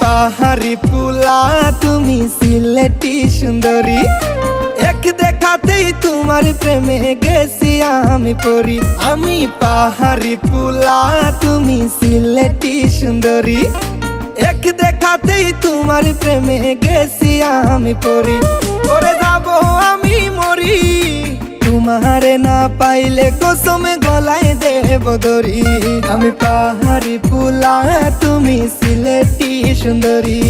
পাহাড়ি পুলা তুমি সিলেটি সুন্দরী। এক দেখাতেই তোমার প্রেমে গেছি আমি পড়ি আমি পাহাড়ি পুলা তুমি সিলেটি সুন্দরী। এক দেখাতেই তোমার প্রেমে গেছি আমি পড়ি করে যাব আমি মরি। তোমারে না পাইলে কসমে গলায় দেব দরি আমি পাহাড়ি পুলা তুমি সিলেটি সুন্দরী।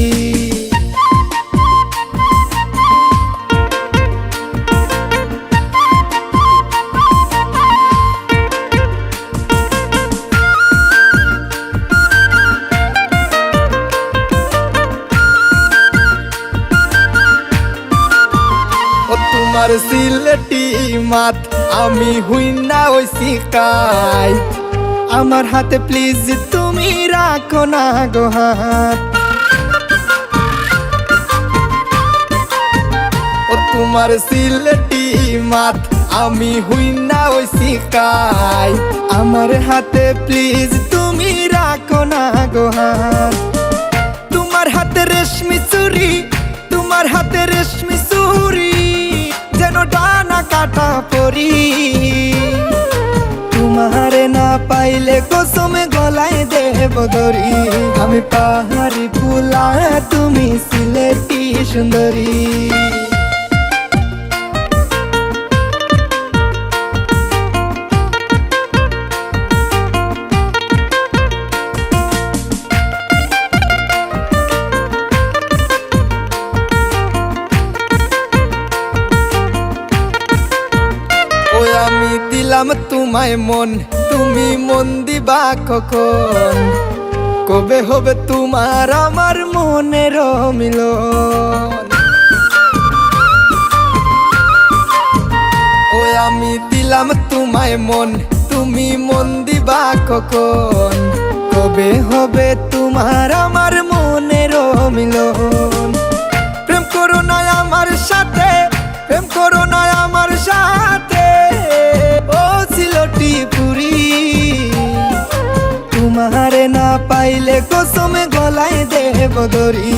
তোমার সিলেটি মাত, আমি হুই না ওই শিকাই। আমার হাতে প্লিজ তুমি রাখো না গো হাত। ও তোমার সিলেটি মাত, আমি হুই না ওই শিকাই। আমার হাতে প্লিজ তুমি রাখো না গো হাত। তোমার হাতে রেশমি চুরি কাটা পরি তোমারে না পাইলে কসমে গলায় দেব দরি আমি পাহাড়ি ফুলা, তুমি সিলেটি সুন্দরী। দিলাম তোমায় মন, তুমি মন দিবা কখন? কবে হবে তোমার আমার মনের মিলন? ওই আমি দিলাম তোমায় মন, তুমি মন দিবা কখন? কবে হবে তোমার আমার মনের মিলন? কসমে গলায় দেব দরি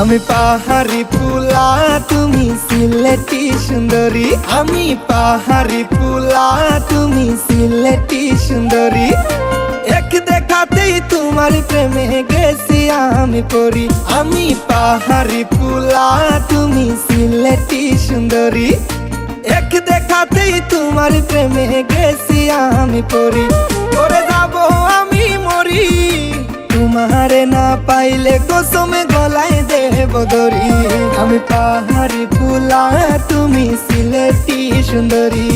আমি পাহাড়ি পুলা তুমি সিলেটি সুন্দরী। আমি পাহাড়ি পুলা তুমি সিলেটি সুন্দরী। এক দেখাতেই তোমার প্রেমে গেছি আমি পড়ি। আমি পাহাড়ি পুলা তুমি সিলেটি সুন্দরী। এক দেখাতেই তোমার প্রেমে গেছি আমি পড়ি। করে যাব পাইলে কসমে গলায় দেব দরি আমি পাহাড়ি ফুলা তুমি সিলেটি সুন্দরী।